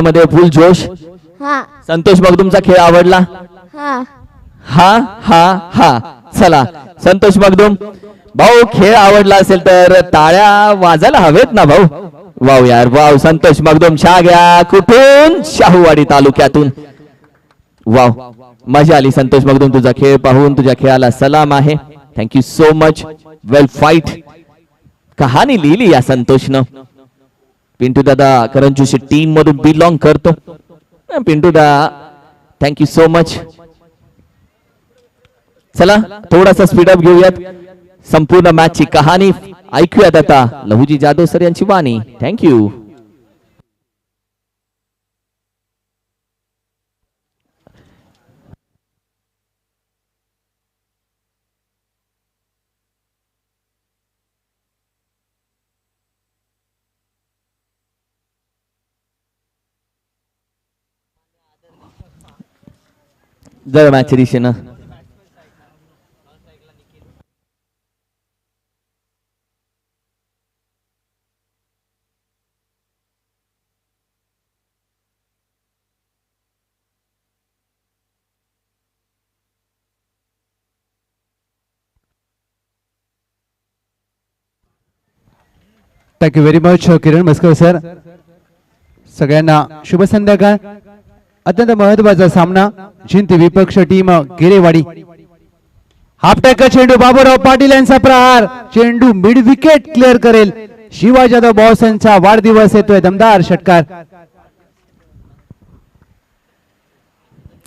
मध्ये फुल जोश. हा. संतोष मग तुमचा खेळ आवडला. हा. हा हा हा. चला. संतोष मगदुम भाऊ खेळ आवडला असेल तर टाळ्या वाजायला हवेत ना भाऊ? वाव यार वाव. संतोष मगदुम शा घ्या कुठून? शाहूवाडी तालुक्यातून. वाव. मजा आली संतोष मगदुम तुझा खेळ पाहून तुझ्या खेळाला सलाम आहे. Thank you so much well fight कहाणी लिहिली या संतोषनं. पिंटू दादा करंजूशी टीम मधून बिलॉंग करतो. पिंटू दादा थँक्यू सो मच चला थोडासा स्पीडअप घेऊयात. संपूर्ण मॅच ची कहाणी ऐकूयात आता लहुजी जाधव सर यांची वाणी. थँक्यू जर मॅचच्या दिशेनं thank you very much Kiran Maskar sir सगळ्यांना शुभ संध्याकाळ अत्यंत महत्त्वाचा सामना जिंती विपक्ष टीम गिरेवाडी हाफ चेंडू? बाबूराव पाटील यांचा प्रहार. चेंडू मिड विकेट क्लिअर करेल. शिवा जाधव बॉस यांचा वाढदिवस येतोय. दमदार षटकार.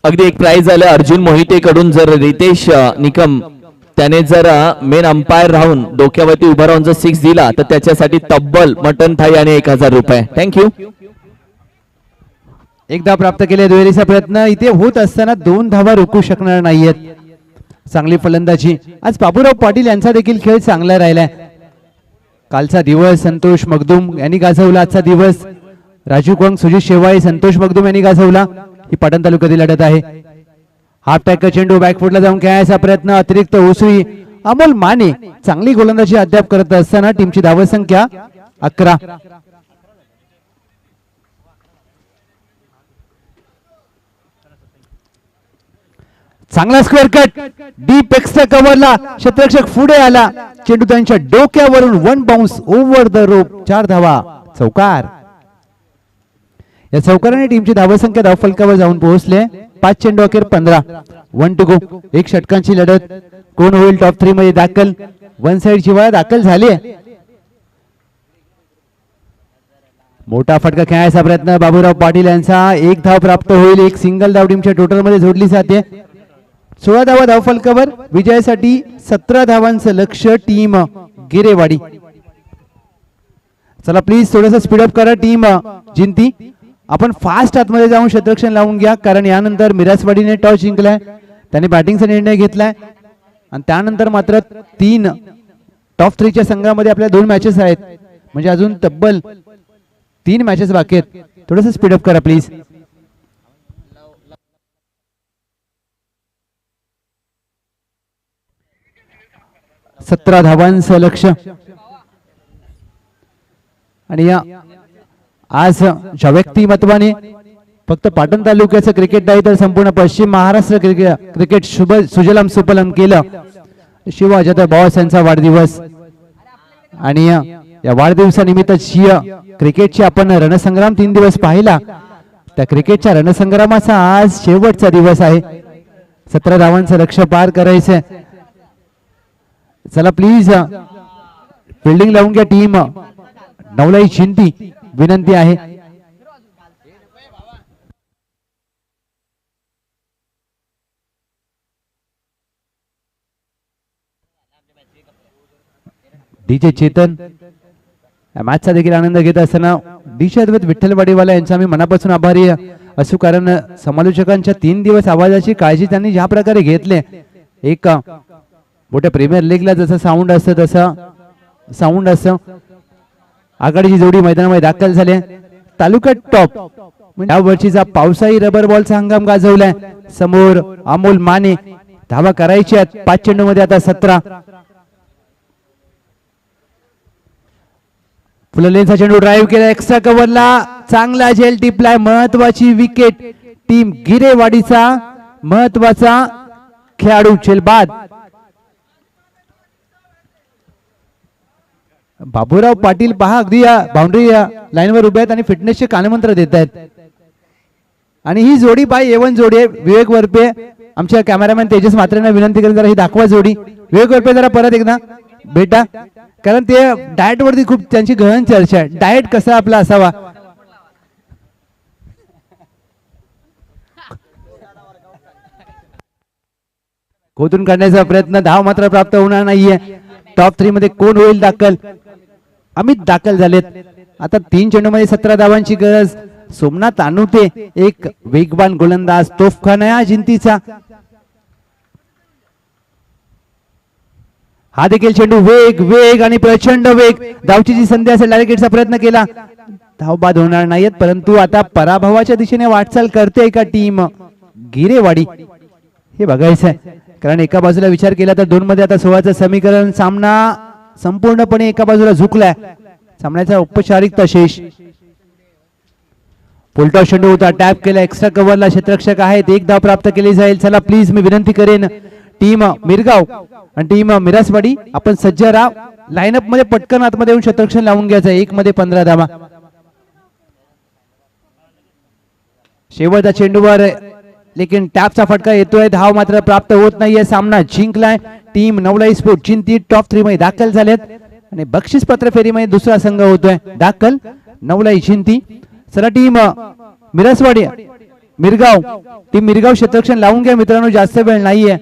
अगदी एक प्राइज आलं अर्जुन मोहिते कडून जर रितेश निकम त्याने जर मेन अंपायर राहून डोक्यावरती उभा राहून जर सिक्स दिला तर त्याच्यासाठी तब्बल मटन थाई आणि एक हजार रुपये. थँक्यू एकदा प्राप्त केले दुहेरीचा प्रयत्न इथे होत असताना दोन धावा रोखू शकणार नाहीयेत. चांगली फलंदाजी. आज बाबूराव पाटील यांचा देखील खेळ चांगला राहिलाय. कालचा दिवस संतोष मगदुम यांनी गाजवला. आजचा दिवस राजू कोंग सुजित शेवाळे संतोष मगदुम यांनी गाजवला. ही पाटण तालुक्यातील लढत आहे. हाफ टॅक चेंडू बॅकफुटला जाऊन खेळायचा प्रयत्न. अतिरिक्त उसळी. अमोल माने चांगली गोलंदाजी अद्याप करत असताना टीमची धावसंख्या अकरा. चांगला स्क्वेअर कट डीप एक्स्ट्रा कव्हरला क्षेत्रक्षक पुढे आला. चेंडू त्यांच्या डोक्यावरून one bounce over the rope चार धावा. चौकार. या चौकाराने टीमची धावसंख्या धावफलकावर जाऊन पोहोचले. पाच चेंडू अखेर पंधरा. वन टू गो एक षटकांची लढत. कोण होईल टॉप थ्री मध्ये दाखल? वन साइड शिवाय दाखल झाली. मोठा फटका खेळायचा प्रयत्न. बाबूराव पाटील यांचा एक धाव प्राप्त होईल. एक सिंगल धाव टीमच्या टोटलमध्ये जोडली जाते. सोळा धावा धावफलकावर विजयासाठी सतरा धावांचं लक्ष टीम गिरेवाडी. चला प्लीज थोडस स्पीडअप करा टीम जिंती. आपण फास्ट आतमध्ये जाऊन शतरक्षण लावून घ्या कारण यानंतर मिरासवाडीने टॉस जिंकलाय. त्याने बॅटिंगचा निर्णय घेतलाय. आणि त्यानंतर मात्र तीन टॉप थ्रीच्या संघामध्ये आपल्या दोन मॅचेस आहेत. म्हणजे अजून तब्बल तीन मॅचेस बाकी आहेत. थोडस स्पीडअप करा प्लीज सतरा धावांचं लक्ष. आणि या आज ज्या व्यक्तिमत्वाने फक्त पाटण तालुक्याचं क्रिकेट नाही तर संपूर्ण पश्चिम महाराष्ट्र क्रिकेट क्रिकेट शुभ सुजलाम सुपलम केलं. शिवा जाधव बॉस यांचा वाढदिवस. आणि या- वाढदिवसानिमित्त शिय क्रिकेटची आपण रणसंग्राम तीन दिवस पाहिला. त्या क्रिकेटच्या रणसंग्रामाचा आज शेवटचा दिवस आहे. सतरा धावांचं लक्ष पार करायचंय. चला प्लीज फिल्डिंग लावून घ्या टीम नवलाई शिंती विनंती आहे. डीजे चेतन. मॅचचा देखील आनंद घेत असताना डीजे अद्वैत विठ्ठलवाडीवाला यांचा आम्ही मनापासून आभारी असू कारण समालोचकांच्या तीन दिवस आवाजाची काळजी त्यांनी ज्या प्रकारे घेतले एक मोठ्या प्रीमियर लीगला जसं साऊंड असतं तसं साऊंड असतं. आघाडीची जोडी मैदानामध्ये दाखल झाली तालुका टॉप या वर्षीचा पावसाळी रबर बॉलचा हंगाम गाजवलाय. समोर अमोल माने. धावा करायची आहेत. पाच चेंडू मध्ये आता सतरा. फुललेचा चेंडू ड्राईव्ह केला. एक्स्ट्रा कव्हरला चांगला झेल टिपलाय. महत्वाची विकेट टीम गिरेवाडीचा महत्त्वाचा खेळाडू झेलबाद बाबूराव पाटील पहा अगदी या बाउंड्री या लाईनवर उभे आहेत आणि फिटनेसचे कानमंत्र देत आहेत. आणि ही जोडी पाय एवन जोडी आहे. विवेक वरपे आमच्या कॅमेरामॅन तेजस मात्रेंना विनंती करेल जरा ही दाखवा जोडी. विवेक वरपे जरा परत एकदा. भेटा. कारण ते डाएट वरती खूप त्यांची गहन चर्चा आहे. डाएट कसा आपला असावा? खोदून काढण्याचा प्रयत्न धाव मात्र प्राप्त होणार नाहीये. टॉप थ्री मध्ये कोण होईल दाखल? अमित दाखल झालेत. आता तीन चेंडू मध्ये सतरा धावांची गरज. सोमनाथ अनुते एक वेगवान गोलंदाज तोफखाना या जिंतीचा. हा देखील चेंडू वेग वेग आणि प्रचंड वेग. धावची जी संधी असेल डायरेक्टचा प्रयत्न केला. धावबाद होणार नाहीयेत परंतु आता पराभवाच्या दिशेने वाटचाल करते का टीम. गिरेवाडी. हे बघायचं आहे कारण एका बाजूला विचार केला तर दोन मध्ये आता सोळाचं समीकरण सामना संपूर्णपणे एका बाजूला झुकलाय. सामन्याचा औपचारिकता शेष. फुलटॉस चेंडू होता. टॅप केला. एक्स्ट्रा कव्हरला क्षेत्रक्षक आहेत. एक धाव प्राप्त केली जाईल. चला प्लीज मी विनंती करेन. टीम uh, मिरगाव आणि टीम uh, मिरासवाडी आपण सज्ज राहा. लाईनअपमध्ये पटकन आतमध्ये येऊन क्षेत्रक्षण लावून घ्यायचं. एक मध्ये पंधरा धावा. शेवटच्या चेंडूवर लेकिन टॅपचा फटका येतोय धाव मात्र प्राप्त होत नाहीये सामना जिंकलाय team Navlai sport Jinti top three मध्ये दाखल झालेत। आणि बक्षीस पत्र फेरीमध्ये दुसरा संघ होतोय दाखल नवलाई जिंती चला टीम मिरसवाडी मिरगाव। टीम मिरगाव क्षेत्ररक्षण लावून घ्या मित्रांनो जास्त वेळ नाहीये।